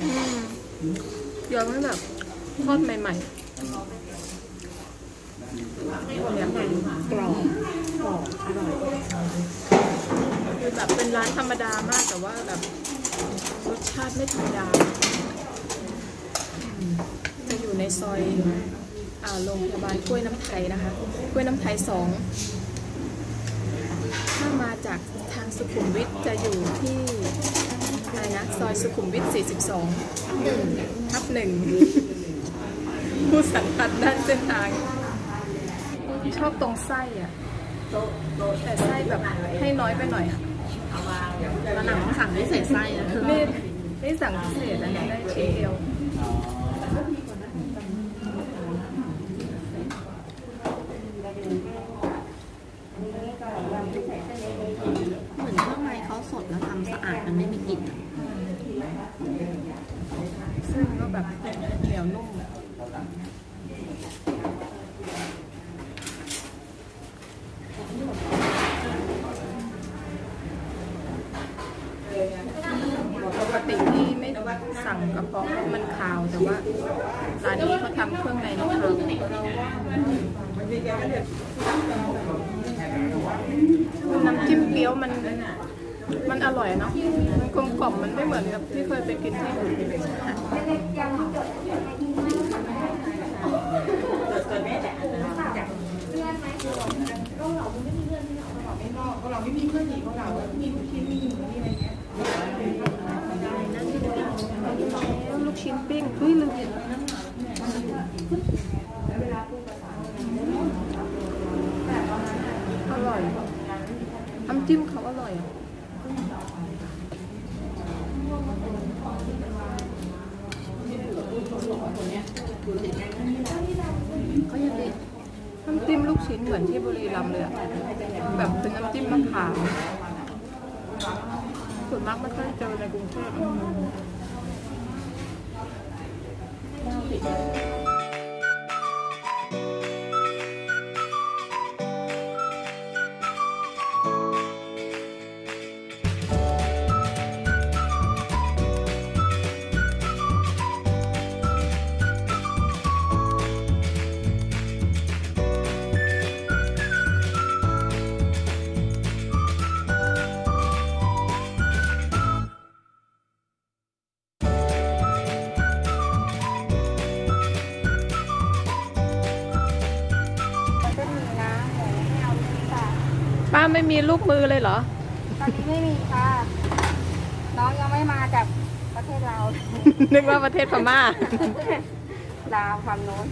ด้วยนะยอมให้แบบทอดใหม่เนี่ยกรอบหอมอร่อยๆคือแบบเป็นร้านธรรมดามากแต่ว่าแบบรสชาติไม่ธรรมดา จะอยู่ในซอยอ่าโรงพยาบาลกล้วยน้ำไทยนะคะกล้วยน้ำไทยสองถ้ามาจากทางสุขุมวิทจะอยู่ที่ อะไรนะ ซอยสุขุมวิท 42ทับหนึ่งผู้สันทัดด้านเส้นทาง ชอบตรงไส้อะแต่ไส้แบบให้น้อยไปหน่อยอะแล้วหนังต้องสั่งด้วยใส่ไส้นะคือนี่นี่สั่งพิเศษอันนี้ได้ชิ้นเดียว เหมือนเครื่องในเขาสดแล้วทำสะอาดมันไม่มีกลิ่นอะึ่งก็แบบเหนียวนุ่มปกติที่ไม่สั่งกระเพาะมันคาวแต่ว่าร้านนี้เขาทำเครื่องในไม่คาวน้ำจิ้มเกี๊ยวมัน มันอร่อยเนาะ มันกลมกล่อมมันไม่เหมือนกับที่เคยไปกินที่อื่นลูกชิ้นปิ้งเฮ้ยลืมอร่อย น้ำจิ้มเขาอร่อยอะ เขายังดี น้ำ จิ้มลูกชิ้นเหมือนที่บุรีรัมย์เลยอะแบบเป็นน้ำจิ้มมะขามส่วนมากไม่ค่อยเจอในกรุงเทพ ป้าไม่มีลูกมือเลยเหรอ ตอนนี้ไม่มีค่ะ น้องยังไม่มาจากประเทศเรา นึกว่าประเทศพม่าลาวฝั่งโน้น